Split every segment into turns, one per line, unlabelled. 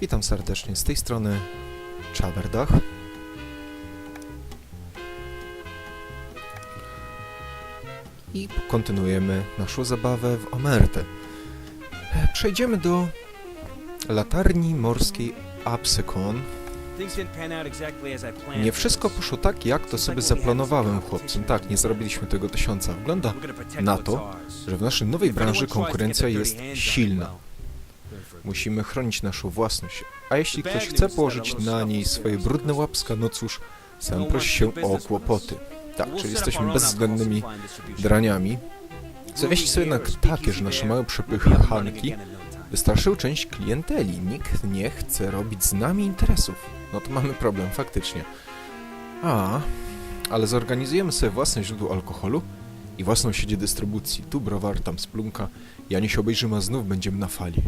Witam serdecznie z tej strony Czaberdach. I kontynuujemy naszą zabawę w Omertę. E, Przejdziemy do latarni morskiej Absecon. Nie wszystko poszło tak, jak to sobie zaplanowałem, chłopcom. Tak, nie zrobiliśmy tego tysiąca. Wygląda na to, że w naszej nowej branży konkurencja jest silna. Musimy chronić naszą własność. A jeśli ktoś chce położyć na niej swoje brudne łapska, no cóż, sam prosi się o kłopoty. Tak, czyli jesteśmy bezwzględnymi draniami. Zawieści są jednak takie, że nasze małe przepychanki wystraszyły część klienteli. Nikt nie chce robić z nami interesów. No to mamy problem, faktycznie. A, ale zorganizujemy sobie własne źródło alkoholu i własną sieć dystrybucji. Tu browar, tam splunka. Ja nie się obejrzymy, a znów będziemy na fali.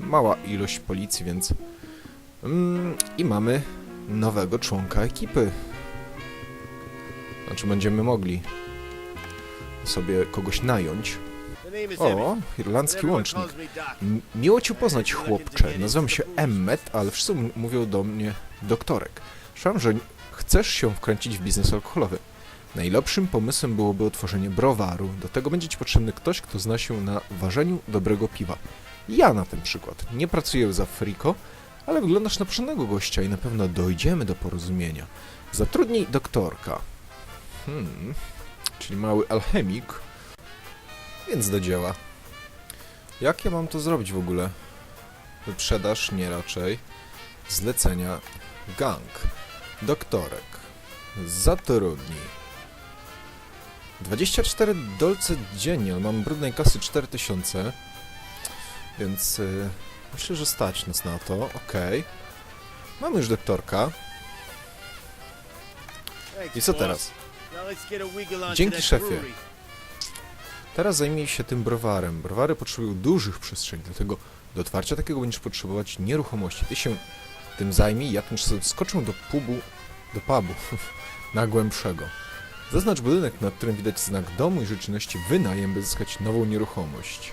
Mała ilość policji, więc... Mm, I mamy nowego członka ekipy. Znaczy będziemy mogli sobie kogoś nająć. O, irlandzki łącznik. M- Miło cię poznać, chłopcze. Nazywam się Emmet, ale wszyscy mówią do mnie doktorek. Słyszałem, że chcesz się wkręcić w biznes alkoholowy. Najlepszym pomysłem byłoby otworzenie browaru. Do tego będzie ci potrzebny ktoś, kto zna się na ważeniu dobrego piwa. Ja na ten przykład. Nie pracuję za Frico, ale wyglądasz na porządnego gościa i na pewno dojdziemy do porozumienia. Zatrudnij doktorka. Hmm, czyli mały alchemik. Więc do dzieła. Jak ja mam to zrobić w ogóle? Wyprzedaż? Nie raczej. Zlecenia. Gang. Doktorek. Zatrudnij. 24 dolce dziennie, ale mam brudnej kasy 4000. Więc y, myślę, że stać nas na to. Okej. Mamy już doktorka. I co teraz? Dzięki, szefie. Teraz zajmij się tym browarem. Browary potrzebują dużych przestrzeni, dlatego do otwarcia takiego będziesz potrzebować nieruchomości. Ty się tym zajmij, ja tymczasem skoczę do pubu, do pubu, na głębszego. Zaznacz budynek, nad którym widać znak domu i życzności wynajem, by zyskać nową nieruchomość.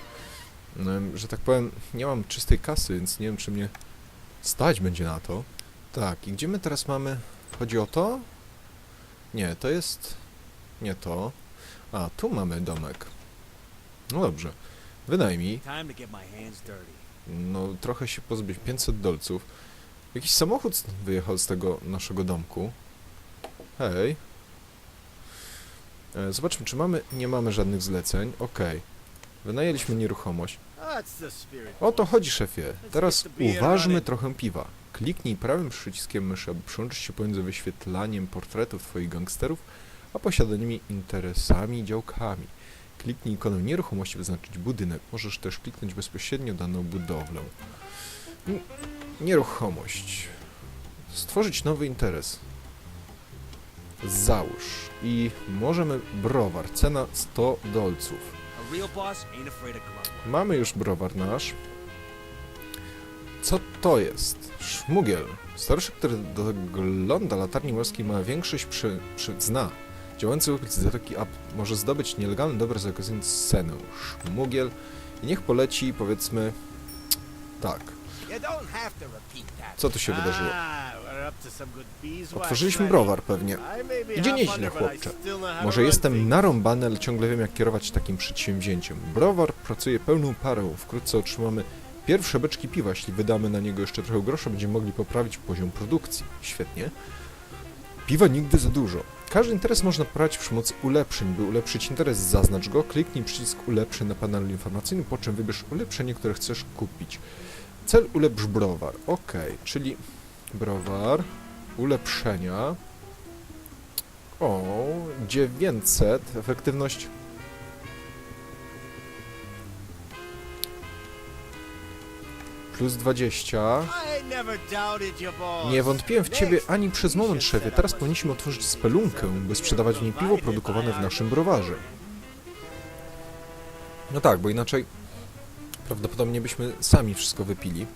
Że tak powiem, nie mam czystej kasy, więc nie wiem, czy mnie stać będzie na to. Tak, i gdzie my teraz mamy... Chodzi o to? Nie, to jest... Nie to. A, tu mamy domek. No dobrze. Wynajmij. No, trochę się pozbyć. 500 dolców. Jakiś samochód wyjechał z tego naszego domku. Hej. E, Zobaczmy, czy mamy... Nie mamy żadnych zleceń. Okej. Wynajęliśmy nieruchomość. O to chodzi, szefie. Teraz uważmy trochę piwa. Kliknij prawym przyciskiem myszy, aby przyłączyć się pomiędzy wyświetlaniem portretów twoich gangsterów, a posiadanymi interesami i działkami. Kliknij ikonę nieruchomości, by zaznaczyć budynek. Możesz też kliknąć bezpośrednio daną budowlę. N- Nieruchomość. Stworzyć nowy interes. Załóż. I możemy browar. Cena 100 dolców. Mamy już browar nasz. Co to jest? Szmugiel. Staruszek, który dogląda latarni morskiej ma większość przy, przy zna. Działający okolicy Zatoki Up może zdobyć nielegalny dobro zakazując cenę. Szmugiel. I niech poleci, powiedzmy... Tak.
Co tu się wydarzyło?
Otworzyliśmy browar pewnie. Idzie nieźle, chłopcze. Może jestem narąbany, ale ciągle wiem jak kierować takim przedsięwzięciem. Browar pracuje pełną parą. Wkrótce otrzymamy pierwsze beczki piwa. Jeśli wydamy na niego jeszcze trochę grosza, będziemy mogli poprawić poziom produkcji. Świetnie. Piwa nigdy za dużo. Każdy interes można poprawić przy pomocy ulepszeń. By ulepszyć interes, zaznacz go, kliknij przycisk ulepszeń na panelu informacyjnym, po czym wybierz ulepszenie, które chcesz kupić. Cel ulepsz browar. Ok, czyli browar, ulepszenia. O, 900, efektywność. Plus 20. Nie wątpiłem w ciebie ani przez moment, szefie. Teraz powinniśmy otworzyć spelunkę, by sprzedawać w niej piwo produkowane w naszym browarze. No tak, bo inaczej prawdopodobnie byśmy sami wszystko wypili.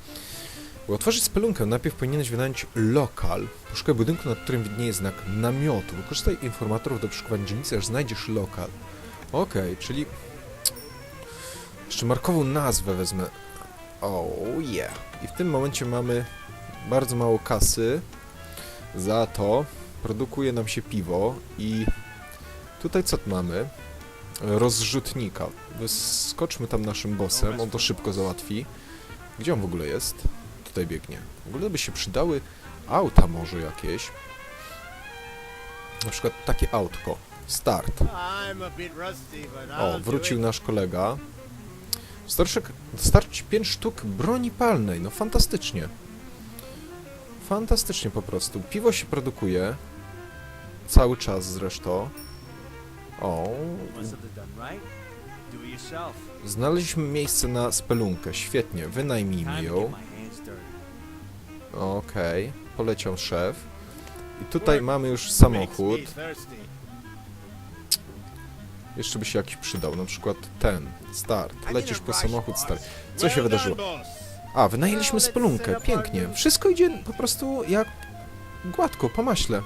By otworzyć spelunkę, najpierw powinieneś wynająć lokal. Poszukaj budynku, nad którym widnieje znak namiotu. Wykorzystaj informatorów do przeszukiwania dzielnicy, aż znajdziesz lokal. Okej, czyli... Jeszcze markową nazwę wezmę. Oh yeah. I w tym momencie mamy bardzo mało kasy. Za to produkuje nam się piwo i tutaj co mamy? Rozrzutnika. Wyskoczmy tam naszym bossem, on to szybko załatwi. Gdzie on w ogóle jest? Tutaj biegnie. W ogóle by się przydały auta może jakieś. Na przykład takie autko. Start. O, wrócił nasz kolega. Starszek, dostarczy 5 sztuk broni palnej. No fantastycznie. Fantastycznie po prostu. Piwo się produkuje. Cały czas zresztą. O, znaleźliśmy miejsce na spelunkę. Świetnie, wynajmijmy ją. Okej, poleciał szef. I tutaj mamy już samochód. Jeszcze by się jakiś przydał, na przykład ten. Start. Lecisz po samochód stary. Co się wydarzyło? A, wynajęliśmy spelunkę, pięknie. Wszystko idzie po prostu jak gładko, po maśle.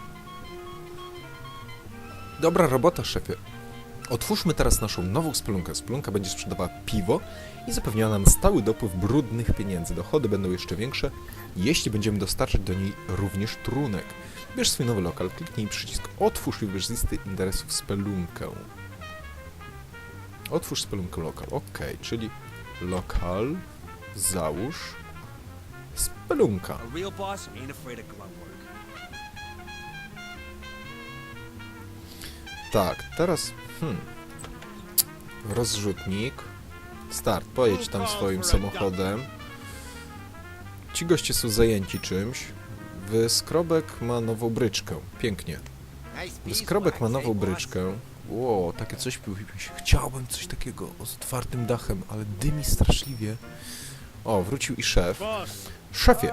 Dobra robota, szefie. Otwórzmy teraz naszą nową spelunkę. Spelunka będzie sprzedawała piwo i zapewniała nam stały dopływ brudnych pieniędzy. Dochody będą jeszcze większe, jeśli będziemy dostarczać do niej również trunek. Bierz swój nowy lokal, kliknij przycisk Otwórz i wybierz z listy interesów spelunkę. Otwórz spelunkę lokal. Ok, czyli lokal, załóż, spelunka.
A real boss ain't afraid of.
Tak, teraz, hmm, rozrzutnik, start, pojedź tam swoim samochodem. Ci goście są zajęci czymś. Wyskrobek ma nową bryczkę, pięknie. Wyskrobek ma nową bryczkę. Ło, takie coś. Chciałbym coś takiego z otwartym dachem, ale dymi straszliwie. O, wrócił i szef. Szefie,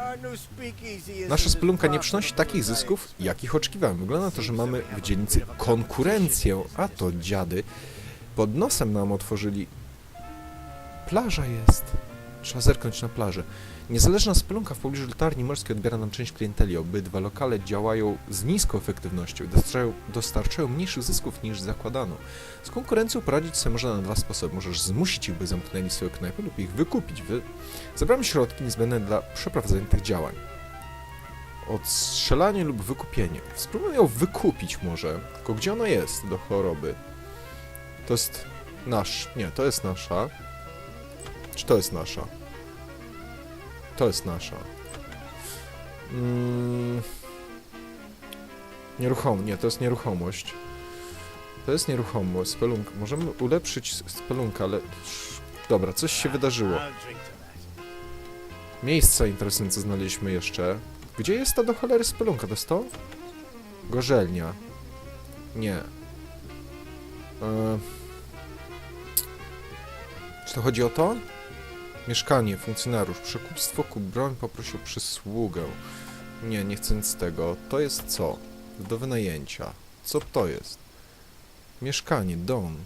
Nasza
as
spelunka nie przynosi takich zysków, jakich oczekiwałem. Wygląda na to, że mamy w dzielnicy konkurencję, a to dziady. Pod nosem nam otworzyli... Plaża jest. Trzeba zerknąć na plażę. Niezależna spelunka w pobliżu latarni morskiej odbiera nam część klienteli. Obydwa lokale działają z niską efektywnością i dostarczają, dostarczają mniejszych zysków niż zakładano. Z konkurencją poradzić sobie można na dwa sposoby. Możesz zmusić ich, by zamknęli swoje knajpy lub ich wykupić. Wy... Zebramy środki niezbędne dla przeprowadzenia tych działań. Odstrzelanie lub wykupienie. Spróbuję ją wykupić może. Tylko gdzie ono jest do choroby? To jest nasz. Nie, to jest nasza. Czy to jest nasza? To jest nasza. Mm. Nieruchom... Nie, to jest nieruchomość. To jest nieruchomość. Spelunk... Możemy ulepszyć s- spelunkę, ale... Dobra, coś się wydarzyło. Miejsca interesujące znaleźliśmy jeszcze. Gdzie jest ta do cholery spelunka? To jest to? Gorzelnia. Nie. E... Czy to chodzi o to? Mieszkanie, funkcjonariusz, przekupstwo, kup broń, poprosił przysługę. Nie, nie chcę nic z tego. To jest co? Do wynajęcia. Co to jest? Mieszkanie, dom,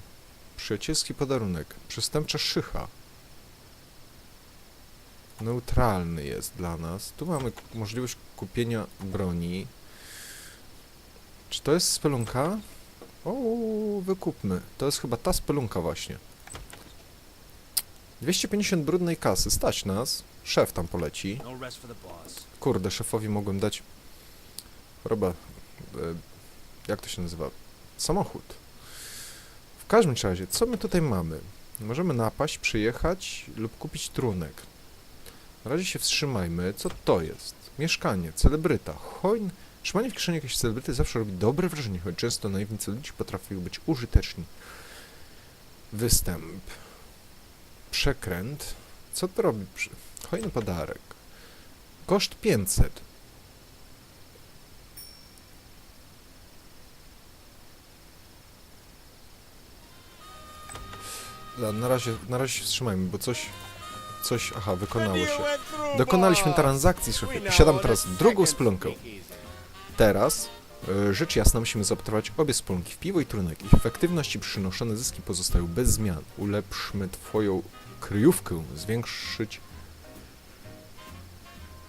przyjacielski podarunek, przestępcza szycha neutralny jest dla nas. Tu mamy możliwość kupienia broni. Czy to jest spelunka? O, wykupmy. To jest chyba ta spelunka właśnie. 250 brudnej kasy. Stać nas. Szef tam poleci.
No.
Kurde, szefowi mogłem dać... Roba... E, jak to się nazywa? Samochód. W każdym razie, co my tutaj mamy? Możemy napaść, przyjechać lub kupić trunek. Na razie się wstrzymajmy. Co to jest? Mieszkanie, celebryta, hojn... Trzymanie w kieszeni jakiejś celebryty zawsze robi dobre wrażenie, choć często naiwni celebryci potrafią być użyteczni. Występ. Przekręt. Co to robi? Hojny podarek. Koszt 500. Da, Na razie, na razie się wstrzymajmy, bo coś... Coś... Aha, wykonało się. Dokonaliśmy transakcji, szefie. Posiadam teraz drugą
speakeasy.
Teraz, rzecz jasna, musimy zaopatrywać obie spelunki w piwo i trunek. Ich efektywność i przynoszone zyski pozostają bez zmian. Ulepszmy twoją kryjówkę, zwiększyć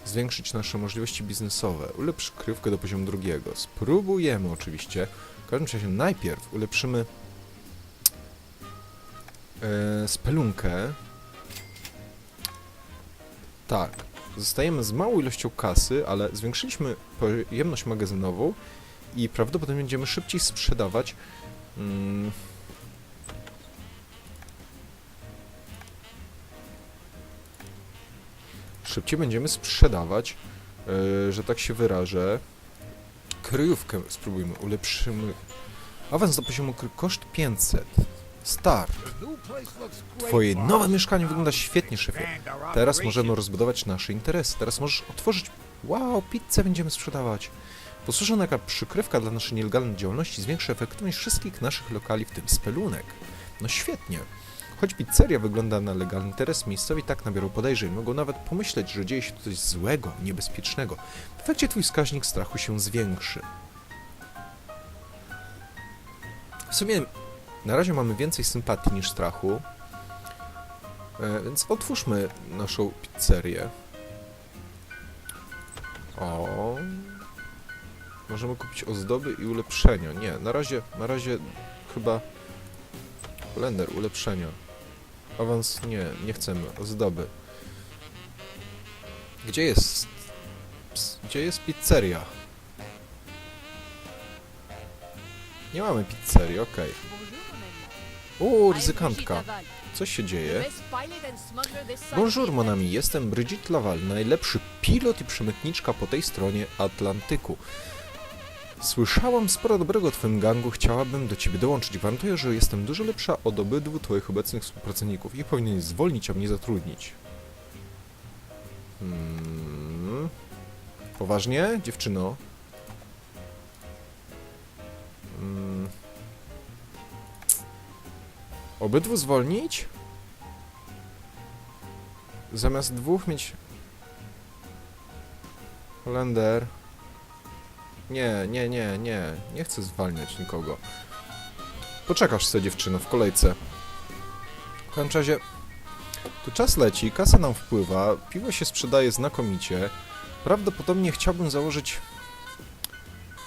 zwiększyć nasze możliwości biznesowe. Ulepsz kryjówkę do poziomu drugiego. Spróbujemy oczywiście. W każdym razie najpierw ulepszymy e, spelunkę. tak. Zostajemy z małą ilością kasy, ale zwiększyliśmy pojemność magazynową i prawdopodobnie będziemy szybciej sprzedawać. Mm, szybciej będziemy sprzedawać, yy, że tak się wyrażę, kryjówkę spróbujmy, ulepszymy. Awans do poziomu koszt 500. Start. Twoje nowe mieszkanie wygląda świetnie, szefie. Teraz możemy rozbudować nasze interesy. Teraz możesz otworzyć... Wow, pizzę będziemy sprzedawać. Posłuży taka przykrywka dla naszej nielegalnej działalności zwiększy efektywność wszystkich naszych lokali, w tym spelunek. No świetnie. Choć pizzeria wygląda na legalny interes, miejscowi tak nabiorą podejrzeń. Mogą nawet pomyśleć, że dzieje się coś złego, niebezpiecznego. W efekcie twój wskaźnik strachu się zwiększy. W sumie na razie mamy więcej sympatii niż strachu. E, więc otwórzmy naszą pizzerię. O. Możemy kupić ozdoby i ulepszenia. Nie, na razie, na razie chyba Blender, ulepszenia. Awans nie, nie chcemy. Ozdoby. Gdzie jest... Gdzie jest pizzeria? Nie mamy pizzerii, okej. Uuu, ryzykantka. Co się dzieje? Bonjour, Monami, jestem Brigitte Laval, najlepszy pilot i przemytniczka po tej stronie Atlantyku. Słyszałam sporo dobrego o twoim gangu, chciałabym do ciebie dołączyć. Gwarantuję, że jestem dużo lepsza od obydwu twoich obecnych współpracowników i powinien zwolnić, a mnie zatrudnić. Hmm. Poważnie, dziewczyno? Hmm. Obydwu zwolnić? Zamiast dwóch mieć... Holender... Nie, nie, nie, nie. Nie chcę zwalniać nikogo. Poczekasz sobie, dziewczyno, w kolejce. W każdym razie... Tu czas leci, kasa nam wpływa, piwo się sprzedaje znakomicie. Prawdopodobnie chciałbym założyć...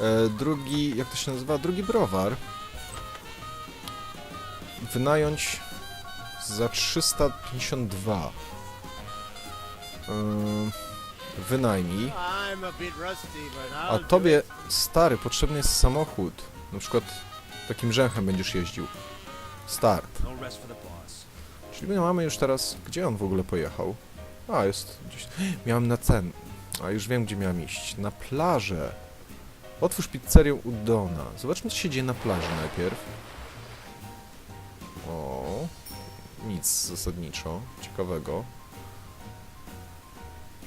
E, drugi... jak to się nazywa? Drugi browar. Wynająć... za 352. Ym, wynajmij.
A
tobie, stary, potrzebny jest samochód. Na przykład takim rzęchem będziesz jeździł. Start.
No.
Czyli my mamy już teraz... Gdzie on w ogóle pojechał? A, jest gdzieś... Miałem na ten... A, już wiem, gdzie miałem iść. Na plażę. Otwórz pizzerię u Dona. Zobaczmy, co się dzieje na plaży najpierw. O... Nic zasadniczo. Ciekawego.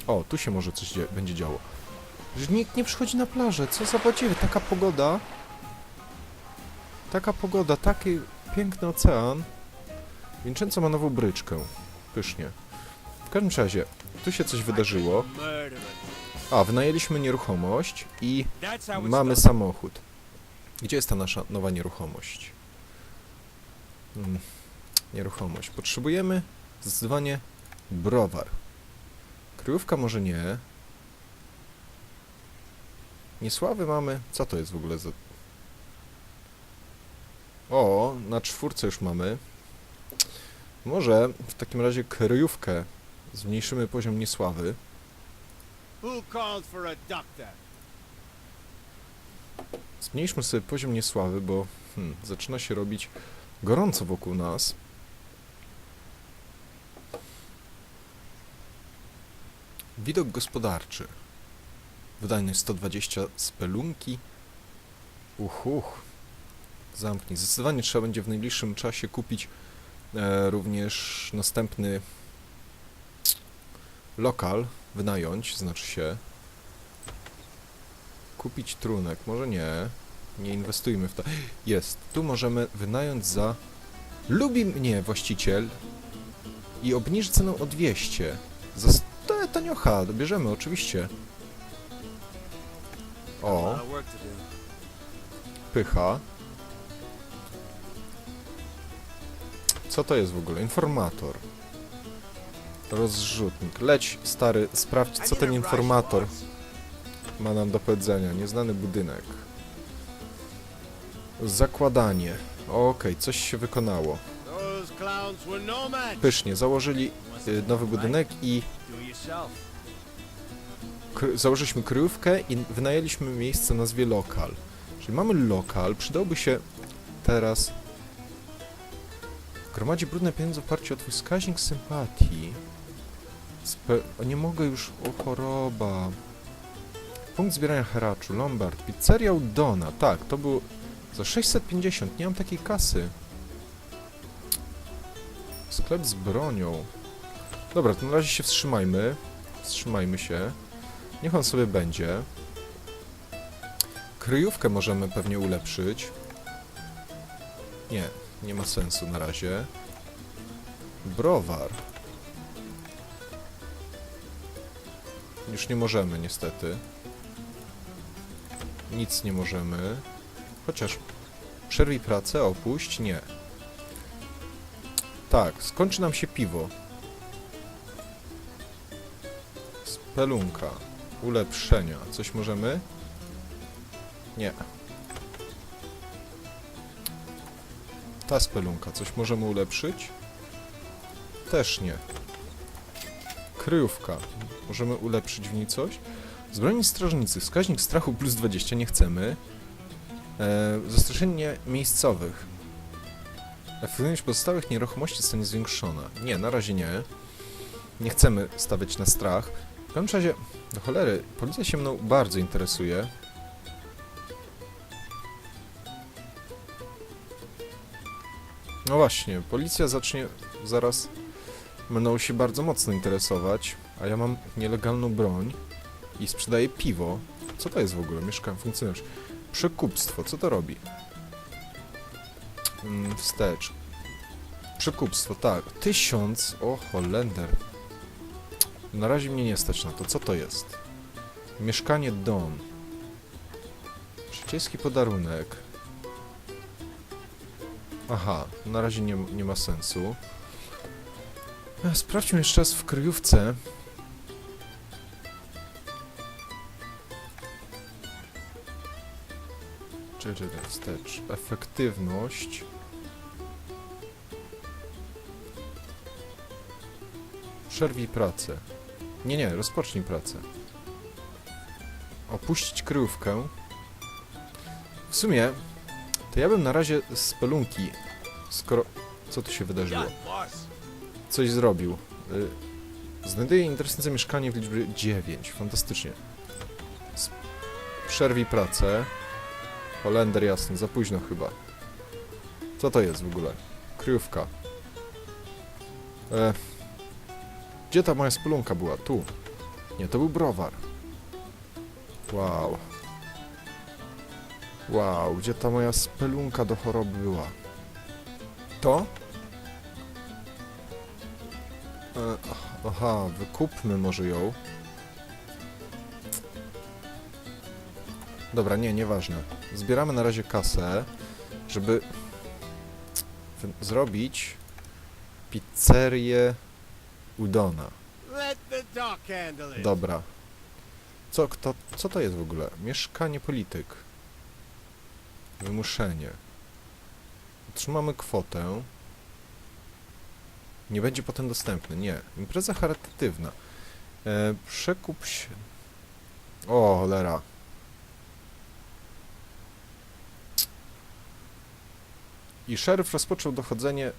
O, tu się może coś dzie- będzie działo. Że nikt nie przychodzi na plażę. Co za badziewie. Taka pogoda. Taka pogoda, taki piękny ocean. Vincenzo ma nową bryczkę. Pysznie. W każdym razie, tu się coś wydarzyło. A, wynajęliśmy nieruchomość i mamy samochód. Gdzie jest ta nasza nowa nieruchomość? Hmm. Nieruchomość. Potrzebujemy zdecydowanie browar. Kryjówka może nie. Niesławy mamy. Co to jest w ogóle za... O, na czwórce już mamy. Może w takim razie kryjówkę zmniejszymy poziom niesławy. Zmniejszmy sobie poziom niesławy, bo hmm, zaczyna się robić gorąco wokół nas. Widok gospodarczy. Wydajność 120 spelunki. Uch, uch. Zamknij. Zdecydowanie trzeba będzie w najbliższym czasie kupić e, również następny lokal, wynająć, znaczy się. Kupić trunek, może nie. Nie inwestujmy w to. Jest. Tu możemy wynająć za... Lubi mnie właściciel i obniży cenę o 200. Za 100 taniocha, bierzemy oczywiście. O, pycha. Co to jest w ogóle? Informator. Rozrzutnik. Leć, stary, sprawdź, co ten informator ma nam do powiedzenia. Nieznany budynek. Zakładanie. Okej, coś się wykonało. Pysznie, założyli y, nowy budynek i. założyliśmy kryjówkę i wynajęliśmy miejsce o nazwie lokal. Czyli mamy lokal, przydałby się teraz gromadzi brudne pieniądze w oparciu o twój wskaźnik sympatii. Spe nie mogę już, o choroba. Punkt zbierania haraczu, Lombard, pizzeria Udona, tak, to było za 650, nie mam takiej kasy. Sklep z bronią. Dobra, to na razie się wstrzymajmy. Wstrzymajmy się. Niech on sobie będzie. Kryjówkę możemy pewnie ulepszyć. Nie, nie ma sensu na razie. Browar. Już nie możemy, niestety. Nic nie możemy. Chociaż przerwij pracę, opuść, nie. Tak, skończy nam się piwo. Spelunka. Ulepszenia. Coś możemy? Nie. Ta spelunka. Coś możemy ulepszyć? Też nie. Kryjówka. Możemy ulepszyć w niej coś? Zbrojni strażnicy. Wskaźnik strachu plus 20. Nie chcemy. E, zastraszenie miejscowych. Efektywność pozostałych nieruchomości zostanie zwiększona. Nie, na razie nie. Nie chcemy stawiać na strach. W każdym razie, do cholery, policja się mną bardzo interesuje. No właśnie, policja zacznie zaraz mną się bardzo mocno interesować, a ja mam nielegalną broń i sprzedaję piwo. Co to jest w ogóle? Mieszkam, funkcjonariusz. Przekupstwo, co to robi? Mm, wstecz. Przekupstwo, tak. Tysiąc, o Holender. Na razie mnie nie stać na to. Co to jest? Mieszkanie dom. Przyciski podarunek. Aha, na razie nie, nie ma sensu. E, Sprawdźmy jeszcze raz w kryjówce. Czy, czy, wstecz. Efektywność. Przerwij pracę. Nie, nie, rozpocznij pracę. Opuścić kryjówkę. W sumie, to ja bym na razie z spelunki, skoro... Co tu się wydarzyło? Coś zrobił. Y, Znajduję interesujące mieszkanie w liczbie 9. Fantastycznie. Przerwij pracę. Holender jasny, za późno chyba. Co to jest w ogóle? Kryjówka. E, gdzie ta moja spelunka była? Tu. Nie, to był browar. Wow. Wow, gdzie ta moja spelunka do choroby była? To? E, aha, wykupmy może ją. Dobra, nie, nieważne. Zbieramy na razie kasę, żeby zrobić pizzerię Udona. Dobra. Co, kto, co to jest w ogóle? Mieszkanie polityk. Wymuszenie. Otrzymamy kwotę. Nie będzie potem dostępny. Nie. Impreza charytatywna. E, przekup się... O, cholera. I szeryf rozpoczął dochodzenie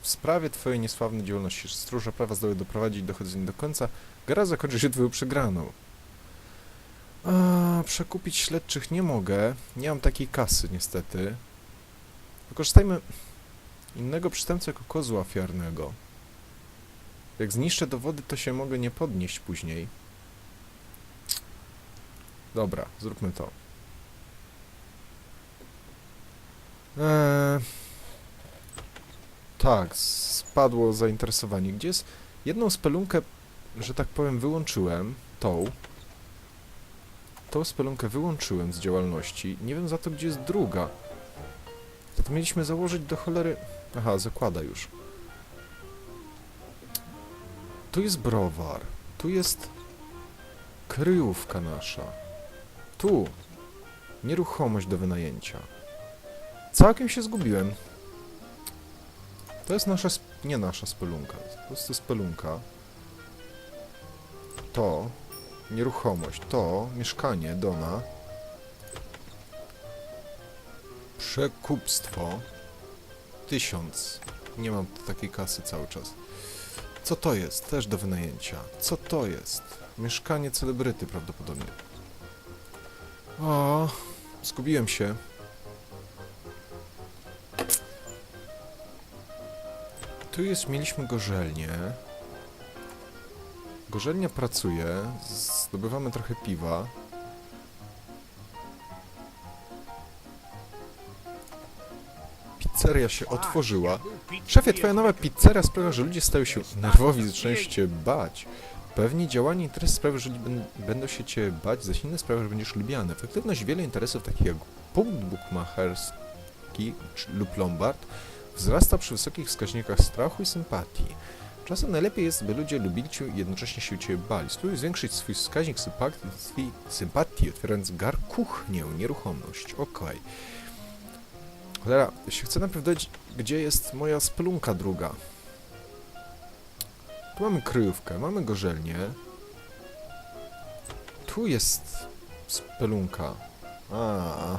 w sprawie twojej niesławnej działalności. Stróża prawa zdoły doprowadzić dochodzenie do końca. Gra zakończy się twoją przegraną. A, przekupić śledczych nie mogę. Nie mam takiej kasy, niestety. Wykorzystajmy innego przestępcę jako kozła ofiarnego. Jak zniszczę dowody, to się mogę nie podnieść później. Dobra, zróbmy to. Eee, tak, spadło zainteresowanie. Gdzie jest? Jedną spelunkę, że tak powiem, wyłączyłem. Tą. Tą spelunkę wyłączyłem z działalności. Nie wiem za to, gdzie jest druga. To, to mieliśmy założyć do cholery... Aha, zakłada już. Tu jest browar. Tu jest kryjówka nasza. Tu nieruchomość do wynajęcia. Całkiem się zgubiłem. To jest nasza, nie nasza spelunka, to jest po prostu spelunka. To nieruchomość, to mieszkanie Dona. Przekupstwo. Tysiąc. Nie mam takiej kasy cały czas. Co to jest? Też do wynajęcia. Co to jest? Mieszkanie celebryty prawdopodobnie. O, zgubiłem się. Tu jest, mieliśmy gorzelnię. Gorzelnia pracuje, zdobywamy trochę piwa. Pizzeria się otworzyła. Szefie, twoja nowa pizzeria sprawia, że ludzie stają się nerwowi, zaczynają się cię bać. Pewnie działanie interesy sprawią, że będą się cię bać, zaś inne sprawią, że będziesz lubiany. Efektywność wielu interesów, takich jak punkt bukmacherski lub lombard, wzrasta przy wysokich wskaźnikach strachu i sympatii. Czasem najlepiej jest, by ludzie lubili cię i jednocześnie się cię bali. Spróbuj zwiększyć swój wskaźnik sympatii, sympatii otwierając gar kuchnię, nieruchomość. Okej. Cholera, ja się chcę najpierw dać, gdzie jest moja spelunka druga. Tu mamy kryjówkę, mamy gorzelnię. Tu jest spelunka. A,